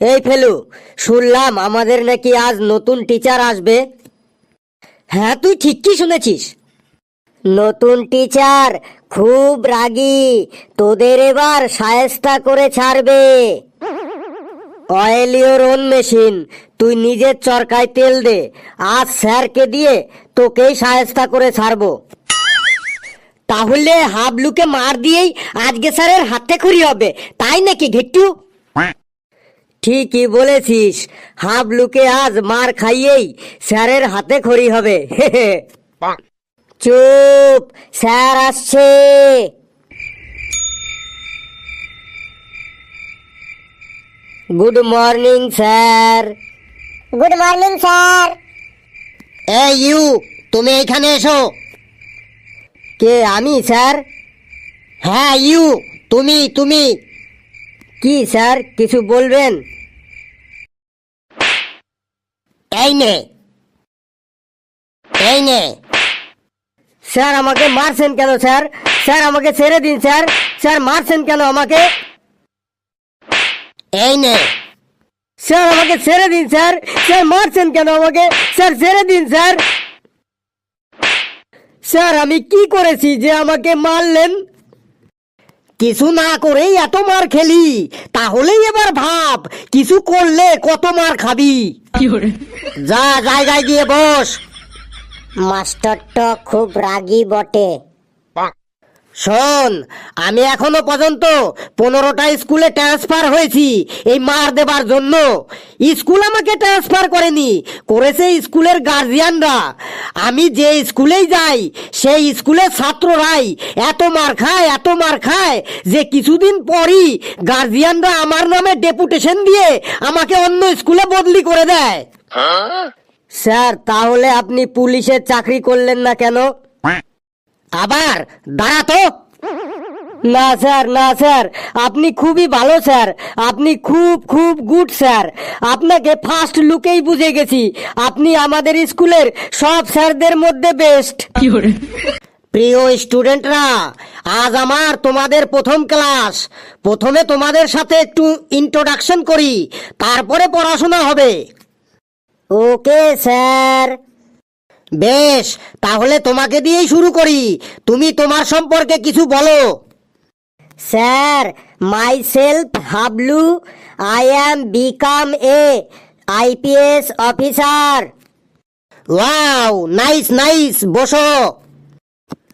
এই ফেলু, শুনলাম আমাদের নাকি আজ নতুন টিচার আসবে। হ্যাঁ তুই ঠিক কি শুনেছিস। নতুন টিচার খুব রাগী, তোদের এবার সায়েস্তা করে ছাড়বে। অয়েল ইওর ওন মেশিন তুই নিজের চরকায় তেল দে, আজ স্যারকে দিয়ে তোকেই সায়েস্তা করে ছাড়বো। তাহলে হাবলুকে মার দিয়েই আজকে স্যারের হাতে খড়ি হবে, তাই নাকি ঘেট্টু? ঠিকই বলেছিস। হাবলুকে আজ মার খাইয়েই স্যারের হাতে খড়ি হবে। চুপ স্যার আসছে। Good morning sir. Good morning sir. এই ইউ তুমি এখানে এসো। কে আমি স্যার? হ্যাঁ ইউ তুমি তুমি। কি স্যার কিছু বলবেন? এই নে। এই নে। স্যার আমাকে মারছেন কেন স্যার? স্যার আমাকে ছেড়ে দিন স্যার। স্যার মারছেন কেন আমাকে? এই নে। স্যার আমাকে ছেড়ে দিন স্যার। স্যার মারছেন কেন আমাকে? স্যার ছেড়ে দিন স্যার। স্যার আমি কি করেছি যে আমাকে মারলেন? কিছু না করেই এত মার খেলি। তাহলেই এবার ভাব কিছু করলে কত মার খাবি। যা জায়গায় গিয়ে বস। মাস্টারটা খুব রাগী বটে। শোন আমি এখনও পর্যন্ত পনেরোটা স্কুলে ট্রান্সফার হয়েছি এই মার দেবার জন্য। স্কুল আমাকে ট্রান্সফার করেনি করেছে স্কুলের গার্জিয়ানরা আমি যে স্কুলেই যাই সেই স্কুলের ছাত্ররাই এত মার খায় এত মার খায় যে কিছুদিন পরই গার্জিয়ানরা আমার নামে ডেপুটেশন দিয়ে আমাকে অন্য স্কুলে বদলি করে দেয়। স্যার তাহলে আপনি পুলিশের চাকরি করলেন না কেন? আবার দাঁড়া তো। না স্যার না স্যার আপনি খুবই ভালো স্যার। আপনি খুব খুব গুড স্যার। আপনাকে ফার্স্ট লুকেই বুঝে গেছি। আপনি আমাদের স্কুলের সব স্যারদের মধ্যে বেস্ট প্রিয় স্টুডেন্টরা আজ আমার তোমাদের প্রথম ক্লাস। প্রথমে তোমাদের সাথে একটু ইন্ট্রোডাকশন করি তারপরে পড়াশোনা হবে। Okay sir. বেশ, তাহলে তোমাকে দিয়েই শুরু করি। তুমি তোমার সম্পর্কে কিছু বলো। Sir myself Hablu I am become a IPS officer wow, nice nice, বসো।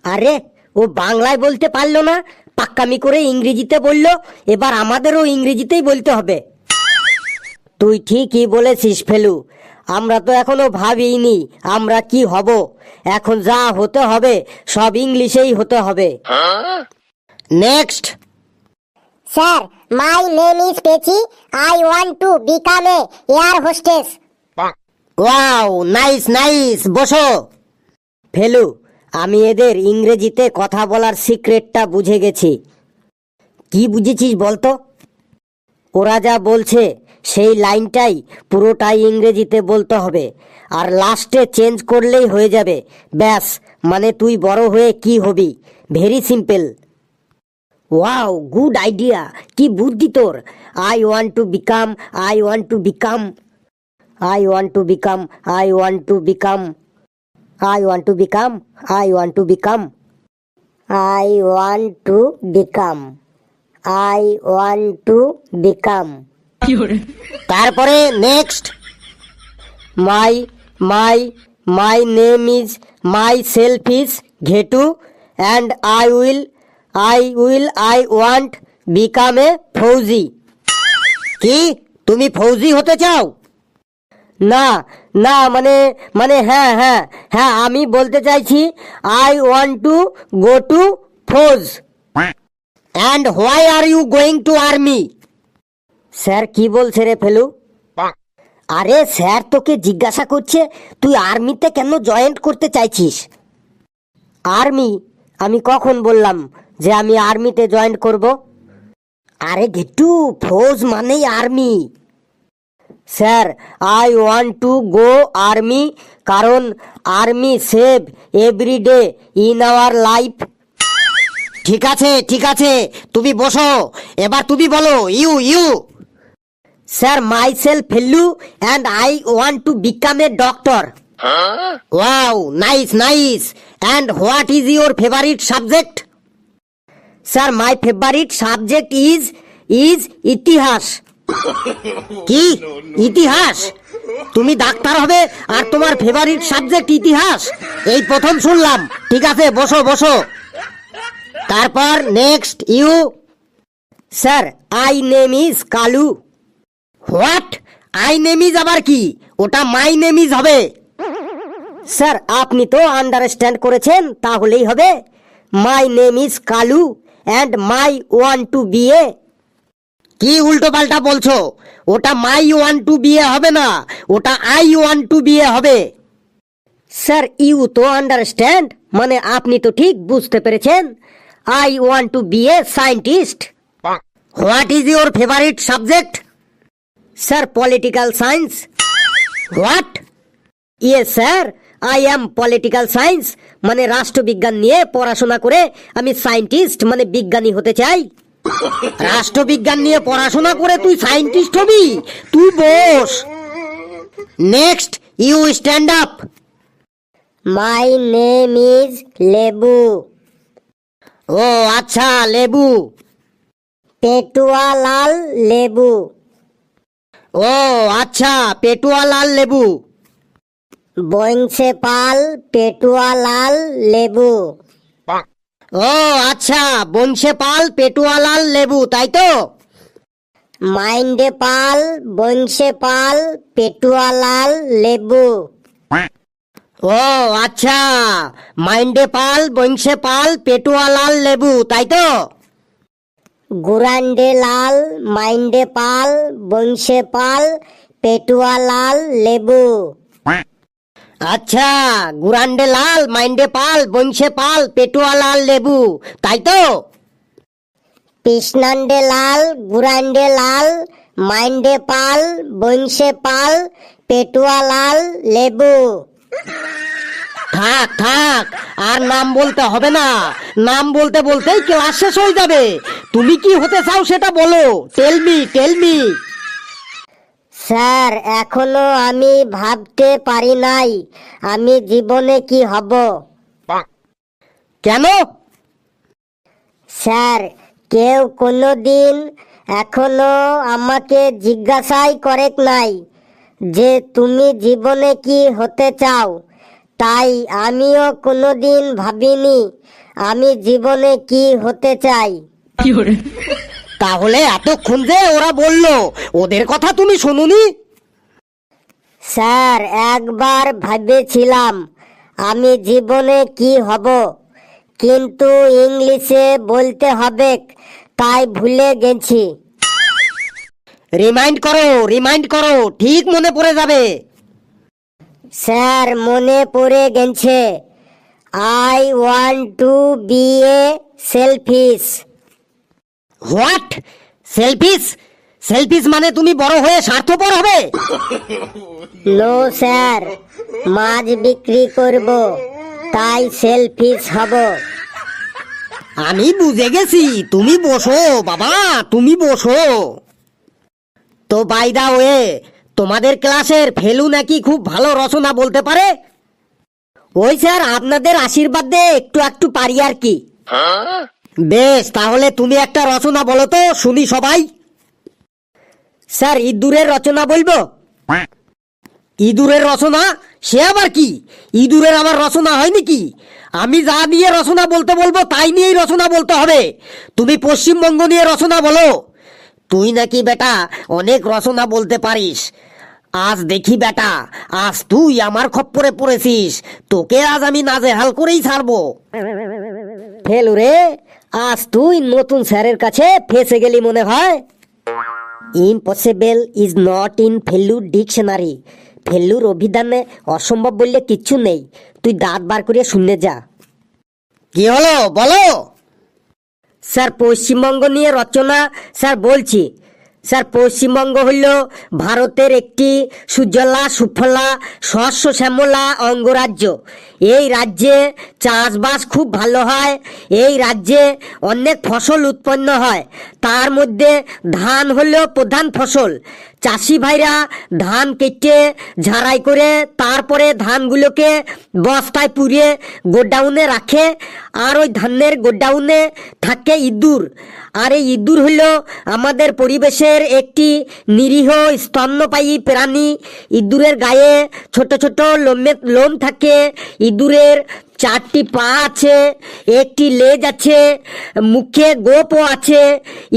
আরে, ও বাংলায় বলতে পারল না, পাক্কামি করে ইংরেজিতে বলল, এবার আমাদেরও ইংরেজিতেই বলতে হবে। তুই ঠিকই বলেছিস, ফেলু। আমরা তো এখনও ভাবিনি আমরা কি হব। এখন যা হতে হবে সব ইংলিশেই হতে হবে। Next sir my name is Pechi I want to become a air hostess wow nice nice বসো। ফেলু আমি এদের ইংরেজিতে কথা বলার সিক্রেটটা বুঝে গেছি। কি বুঝেছিস বলতো? ওরা যা বলছে সেই লাইনটাই পুরোটাই ইংরেজিতে বলতে হবে। আর লাস্টে চেঞ্জ করলেই হয়ে যাবে। ব্যাস মানে তুই বড় হয়ে কি হবি? Very simple. Wow good idea. কি বুদ্ধি তোর। I want to become I want to become. I want to become, I want to become. I want to become, I want to become. তারপরে next my my my name is myself is Ghetu and I will I will I want become a fauji. কি? তুমি ফৌজি হতে চাও? না না মানে মানে হ্যাঁ হ্যাঁ হ্যাঁ আমি বলতে চাইছি I want to go to fauj. And why are you going to army sir কি বলছে রে ফেলু? আরে স্যার তোকে জিজ্ঞাসা করছে তুই আর্মিতে কেন জয়েন্ট করতে চাইছিস? আর্মি আমি কখন বললাম যে আমি আর্মিতে জয়েন্ট করব? আরে গেটু ফৌজ মানেই army. Sir I want to go army কারণ army save every day in our life ঠিক আছে ঠিক আছে তুমি বসো। এবার তুমি বলো you you. Sir myself Fellu and I want to become a doctor wow nice nice and what is your favourite subject sir my favourite subject is is itihas কি ইতিহাস তুমি ডাক্তার হবে আর তোমার ফেভারিট সাবজেক্ট ইতিহাস এই প্রথম শুনলাম ঠিক আছে বসো বসো তারপর next you sir I name is Kalu what? I name is আবার কি? ওটা মাই নেম ইজ হবে। স্যার, আপনি তো আন্ডারস্ট্যান্ড করেছেন, তাহলেই হবে। My name is Kalu and my want to be a. কি উল্টো পাল্টা বলছো? ওটা মাই ওয়ান টু বিয়ে হবে না, ওটা আই ওয়ান টু বিয়ে হবে। স্যার, ইউ তো আন্ডারস্ট্যান্ড মানে আপনি তো ঠিক বুঝতে পেরেছেন। I want to be a scientist what is your favourite subject? Sir political science what ইয়ে sir I am political science মানে রাষ্ট্রবিজ্ঞান নিয়ে পড়াশোনা করে আমি সায়েন্টিস্ট মানে বিজ্ঞানী হতে চাই। রাষ্ট্রবিজ্ঞান নিয়ে পড়াশোনা করে তুই সায়েন্টিস্ট হবি? তুই বস। Next you stand up my name is Lebu ও আচ্ছা লেবু পেটুয়া লাল লেবু। ও আচ্ছা পেটুয়া লাল লেবু। বংশে পাল পেটুয়া লাল লেবু। ও আচ্ছা বংশে পাল পেটুয়া লাল লেবু তাই তো? মাইন্ডে পাল বংশে পাল পেটুয়া লাল লেবু। ও আচ্ছা মাইন্ডে পাল বংশে পাল পেটুয়া লাল লেবু তাই তো? গুরান্ডে লাল, মাইন্ডে পাল, বংশে পাল, পেটুয়া লাল, লেবু। আচ্ছা গুরান্ডে লাল, মাইন্ডে পাল, বংশে পাল, পেটুয়া লাল, লেবু। তাই তো? কৃষ্ণান্ডে লাল, গুরান্ডে লাল, মাইন্ডে পাল, বংশে পাল, পেটুয়া লাল, লেবু। থাক থাক আর নাম বলতে হবে না। নাম বলতে বলতেই ক্লাস শেষ হয়ে যাবে। তুমি কি হতে চাও সেটা বলো। টেলমি টেলমি স্যার এখনও আমি ভাবতে পারি নাই আমি জীবনে কি হব। কেন? স্যার কেউ কোনো দিন এখনও আমাকে জিজ্ঞাসাই করে নাই যে তুমি জীবনে কি হতে চাও। তাই আমিও কোনো দিন ভাবিনি আমি জীবনে কি হতে চাই। তাহলে এতক্ষণ যে ওরা বলল ওদের কথা তুমি শুনুনি? স্যার একবার ভেবেছিলাম আমি জীবনে কি হব কিন্তু ইংলিশে বলতে হবে তাই ভুলে গেছি। রিমাইন্ড করো রিমাইন্ড করো ঠিক মনে পড়ে যাবে। স্যার মনে পড়ে গেছে। I want to be a selfish what selfish selfish মানে তুমি বড় হয়ে স্বার্থপর হবে? নো স্যার মাছ বিক্রি করব তাই সেলফিশ হব। আমি বুঝে গেছি তুমি বসো বাবা তুমি বসো। তো বাই দা ওয়ে তোমাদের ক্লাসের ফেলু নাকি খুব ভালো রচনা বলতে পারে? ওই স্যার, আপনাদের আশীর্বাদ দিয়ে একটু একটু পারি আর কি। বেশ, তাহলে তুমি একটা রচনা বলো তো, শুনি সবাই। স্যার, ইঁদুরের রচনা বলব? ইঁদুরের রচনা? সে আবার কি? ইঁদুরের আমার রচনা হয় নাকি? আমি যা নিয়ে রচনা বলতে বলব, তাই নিয়েই রচনা বলতে হবে। তুমি পশ্চিমবঙ্গ নিয়ে রচনা বলো। তুই নাকি বেটা, অনেক রচনা বলতে পারিস। আজ দেখি বেটা, আজ তুই আমার খপ্পরে পড়েছিস। তোকে আজ আমি নাজেহাল করেই ছাড়বো। ফেলু রে, আজ তুই নতুন স্যারের কাছে ফেসে গেলি মনে হয়? ইম্পসিবল ইজ নট ইন ফেল্লুর ডিকশনারি ফেল্লুর অভিধানে অসম্ভব বললে কিচ্ছু নেই। তুই দাঁত বার করে শুনে যা। কি হলো? বলো। স্যার, পশ্চিমবঙ্গ নিয়ে রচনা স্যার বলছি। স্যার, পশ্চিমবঙ্গ হইল ভারতের একটি সুজলা, সুফলা শস্য শ্যামলা অঙ্গরাজ্য। এই রাজ্যে চাষবাস খুব ভালো হয়, এই রাজ্যে অনেক ফসল উৎপন্ন হয়। তার মধ্যে ধান হলো প্রধান ফসল। চাষি ভাইরা ধান কেটে ঝাড়াই করে তারপরে ধানগুলোকে বস্তায় পুড়িয়ে গোডাউনে রাখে, আর ওই ধানের গোডাউনে থাকে ইঁদুর। আর এই ইঁদুর হলো আমাদের পরিবেশের একটি নিরীহ স্তন্যপায়ী প্রাণী। ইঁদুরের গায়ে ছোট ছোট লোমের লোম থাকে। ইঁদুরের চারটি পা আছে, একটি লেজ আছে, মুখে গোপও আছে।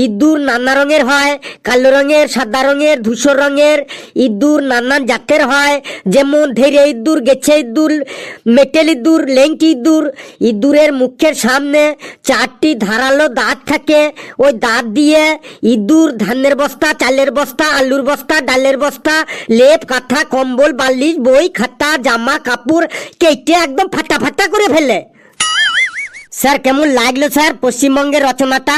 ইঁদুর নানা রঙের হয়, কালো রঙের, সাদা রঙের, ধূসর রঙের। ইঁদুর নানান জাতের হয়, যেমন ধেরে ইঁদুর, গেছে ইঁদুর, মেটেল ইঁদুর, লেংটি ইঁদুর। ইঁদুরের মুখের সামনে চারটি ধারালো দাঁত থাকে। ওই দাঁত দিয়ে ইঁদুর ধানের বস্তা, চালের বস্তা, আলুর বস্তা, ডালের বস্তা, লেপ, কাঁথা, কম্বল, বালিশ, বই, খাতা, জামা, কাপড় কেটে একদম ফাটা ফাটা করে ফেলে স্যার, কেমন লাগল স্যার পশ্চিমবঙ্গের রচনাটা?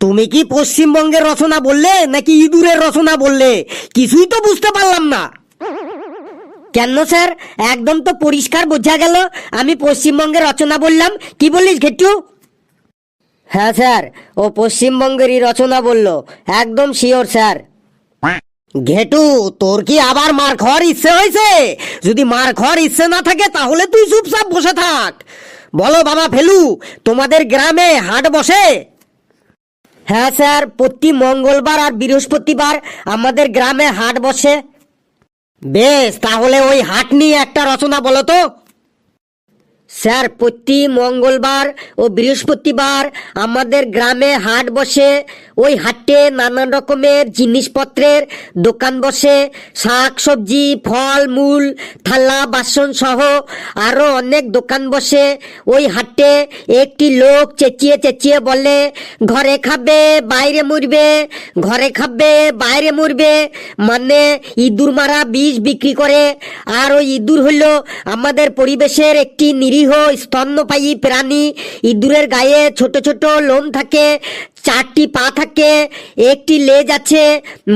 তুমি কি পশ্চিমবঙ্গের রচনা বললে নাকি ইঁদুরের রচনা বললে? কিছুই তো বুঝতে পারলাম না। কেন স্যার? একদম তো পরিষ্কার বোঝা গেল। আমি পশ্চিমবঙ্গের রচনা বললাম। কি বলিস ঘেটু হ্যাঁ স্যার, ও পশ্চিমবঙ্গেরই রচনা বলল। একদম শিওর স্যার। ঘেটু, তোর কি আবার মার খাওয়ার ইচ্ছে হয়েছে? যদি মার খাওয়ার ইচ্ছে না থাকে, তাহলে তুই চুপচাপ বসে থাক। বলো বাবা ফেলু, তোমাদের গ্রামে হাট বসে? হ্যাঁ স্যার, প্রতি মঙ্গলবার আর বৃহস্পতিবার আমাদের গ্রামে হাট বসে। বেশ, তাহলে ওই হাট নিয়ে একটা রচনা বলো তো। স্যার, প্রতি মঙ্গলবার ও বৃহস্পতিবার আমাদের গ্রামে হাট বসে। ওই হাটে নানান রকমের জিনিসপত্রের দোকান বসে। শাক, সবজি, ফল, মূল, থালা, বাসন সহ আরও অনেক দোকান বসে। ওই হাটে একটি লোক চেঁচিয়ে চেঁচিয়ে বলে, ঘরে খাবে, বাইরে মরবে, ঘরে খাবে, বাইরে মরবে। মানে ইঁদুর মারা বিষ বিক্রি করে। আর ওই ইঁদুর হলো আমাদের পরিবেশের একটি নিরীহ স্তন্যপায়ী প্রাণী ইঁদুরের গায়ে ছোট ছোট লোম থাকে চারটি পা থাকে একটি লেজ আছে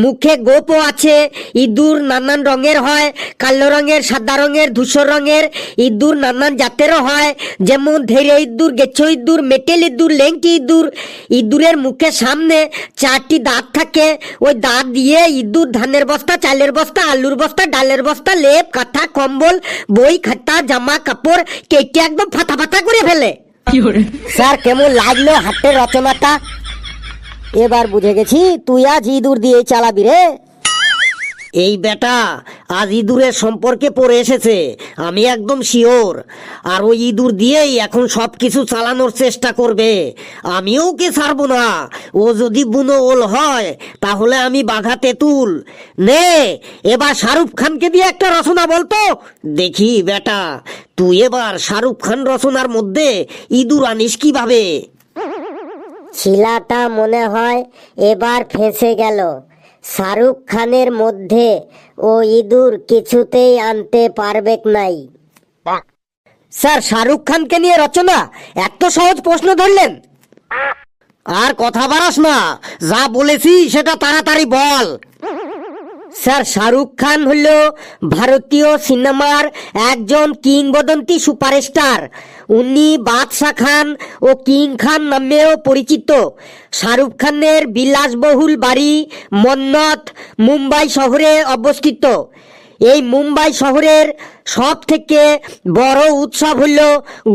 মুখে গোপও আছে ইঁদুর নানান রঙের হয় কালো রঙের সাদা রঙের ধূসর রঙের ইঁদুর নানান জাতেরও হয় যেমন ধেরে ইঁদুর গেছো ইঁদুর মেটেল ইঁদুর লেংটি ইঁদুর। ইঁদুরের মুখের সামনে চারটি দাঁত থাকে ওই দাঁত দিয়ে ইঁদুর ধানের বস্তা চালের বস্তা আলুর বস্তা ডালের বস্তা লেপ কাঁথা কম্বল বই খাতা জামা কাপড় কেটে একদম ফাটা ফাটা করে ফেলে। স্যার কেমন লাগল হাটের রচনাটা? এবার বুঝে গেছি, তুই আজ ইঁদুর দিয়ে চালাবি রে। এই বেটা, আজ ইঁদুরের সম্পর্কে পড়ে এসেছে, আমি একদম শিওর। আর ওই ইঁদুর দিয়েই এখন সব কিছু চালানোর চেষ্টা করবে। আমিও ওকে ছাড়বো না। ও যদি বুনো ওল হয়, তাহলে আমি বাঘা তেঁতুল। নে, এবার শাহরুখ খানকে দিয়ে একটা রচনা বলতো দেখি, বেটা, তুই এবার শাহরুখ খান রচনার মধ্যে ইঁদুর আনিস কীভাবে? ছিলাটা মনে হয় এবার ফেঁসে গেল। শাহরুখ খানের মধ্যে ও ইঁদুর কিছুতেই আনতে পারবেক নাই। স্যার, শাহরুখ খানকে নিয়ে রচনা? এত সহজ প্রশ্ন ধরলেন। আর কথা বাড়াস না। যা বলেছি সেটা তাড়াতাড়ি বল। স্যার শাহরুখ খান হল ভারতীয় সিনেমার একজন কিংবদন্তি সুপারস্টার। উনি বাদশাহ খান ও কিং খান নামেও পরিচিত। শাহরুখ খানের বিলাসবহুল বাড়ি মন্নত মুম্বাই শহরে অবস্থিত। এই মুম্বাই শহরের সব থেকে বড় উৎসব হল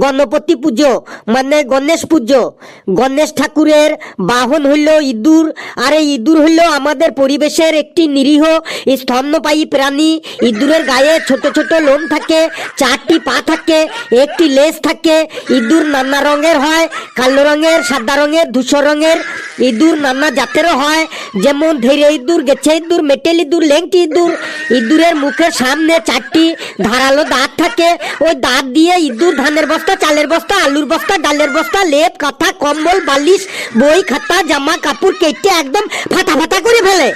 গণপতি পুজো মানে গণেশ পুজো। গণেশ ঠাকুরের বাহন হইল ইঁদুর, আর এই ইঁদুর হইল আমাদের পরিবেশের একটি নিরীহ স্তন্যপায়ী প্রাণী। ইঁদুরের গায়ে ছোট ছোট লোম থাকে, চারটি পা থাকে, একটি লেজ থাকে। ইঁদুর নানা রঙের হয়, কালো রঙের, সাদা রঙের, ধূসর রঙের। ইঁদুর নানা জাতেরও হয়, যেমন ধেরে ইঁদুর, গেছে ইঁদুর, মেটেল ইঁদুর, লেংটি ইঁদুর। ইঁদুরের মুখের সামনে চারটি ধারালো দাঁত থাকে। ওই দাঁত দিয়ে ইঁদুর, ধানের বস্তা, চালের বস্তা, আলুর বস্তা, ডালের বস্তা, লেপ, কাঁথা, কম্বল, বালিশ, বই, খাতা, জামা, কাপড় কেটে একদম ফাটা ফাটা করে ফেলে।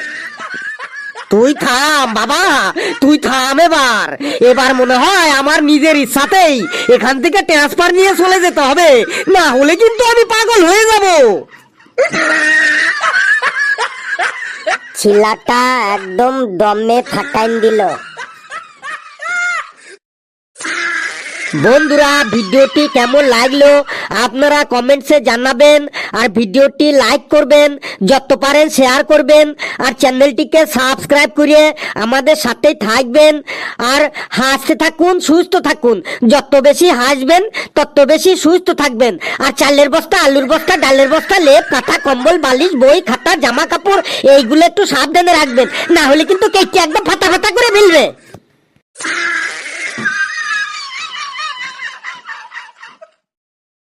তুই থাম, বাবা, তুই থাম এবার। এবার মনে হয় আমার নিজের ইচ্ছাতেই এখান থেকে ট্রান্সফার নিয়ে চলে যেতে হবে। না হলে কিন্তু আমি পাগল হয়ে যাব। ছিলাটা একদম দমে ফাটাইন দিল। বন্ধুরা, ভিডিওটি কেমন লাগল আপনারা কমেন্টসে জানাবেন আর ভিডিওটি লাইক করবেন, যত পারেন শেয়ার করবেন আর চ্যানেলটিকে সাবস্ক্রাইব করে আমাদের সাথেই থাকবেন আর হাসতে থাকুন, সুস্থ থাকুন। যত বেশি হাসবেন, তত বেশি সুস্থ থাকবেন। আর চালের বস্তা, আলুর বস্তা, ডালের বস্তা, লেপ, কাঁথা, কম্বল, বালিশ, বই, খাতা, জামা কাপড়, এইগুলো একটু সাবধানে রাখবেন। না হলে কিন্তু কেকটি একদম ফাটা ফাটা করে ফেলবে।